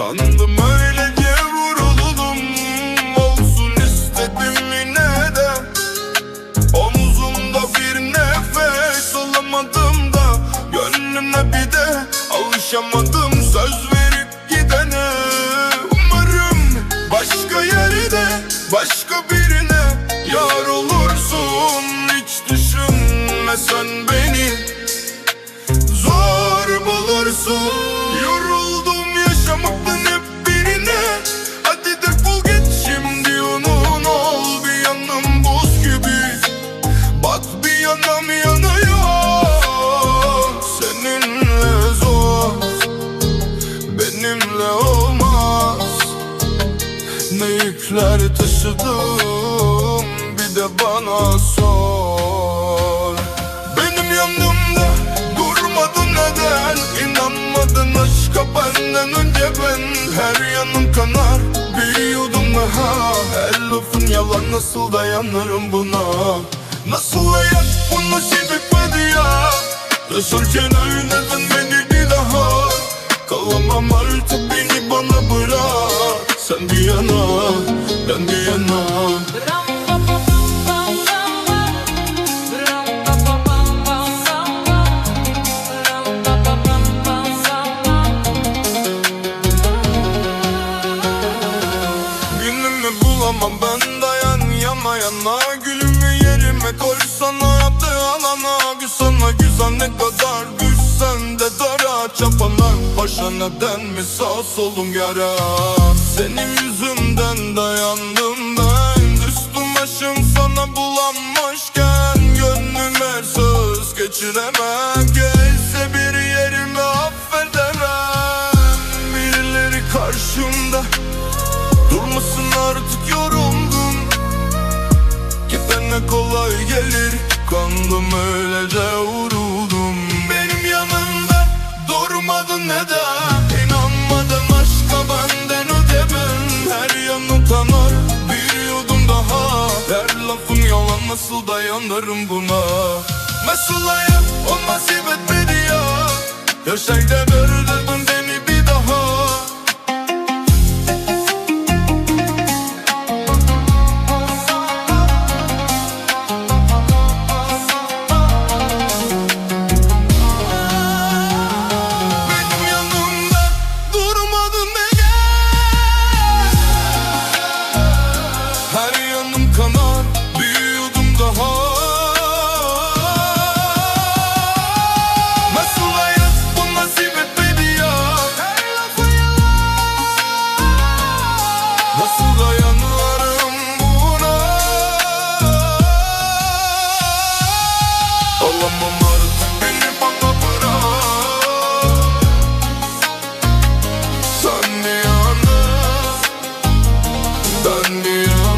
Kandım öylece vuruldum Olsun istedim yine de. Omzumda bir nefes alamadım da. Gönlümle bir de alışamadım söz verip gidene. Umarım başka yerde başka birine Yar olursun. Hiç düşünme sen beni. Ne yükler taşıdım Bir de bana sor. Benim yanımda durmadın neden? İnanmadın aşka benden önce ben. Her yanım kanar bir yudum daha. Her lafın yalan nasıl dayanırım buna? Nasıl hayat bu nasip etmedi ya Yaşarken öl Sen bir yana ben bir yana Günümü bulamam ben dayan yana yana neden mi sağ solum yara? Senin yüzünden dayandım ben. Düştüm başım sana bulanmışken Gönlüme söz geçiremem. Gelse bir yerimi affedemem. Birileri karşımda Durmasın artık yoruldum. Gitene kolay gelir Kandım öylece vuruldum. Benim yanımda durmadın neden nasıl dayanırım buna? Nasıl hayat o nasip etmedi ya? Bir dedim India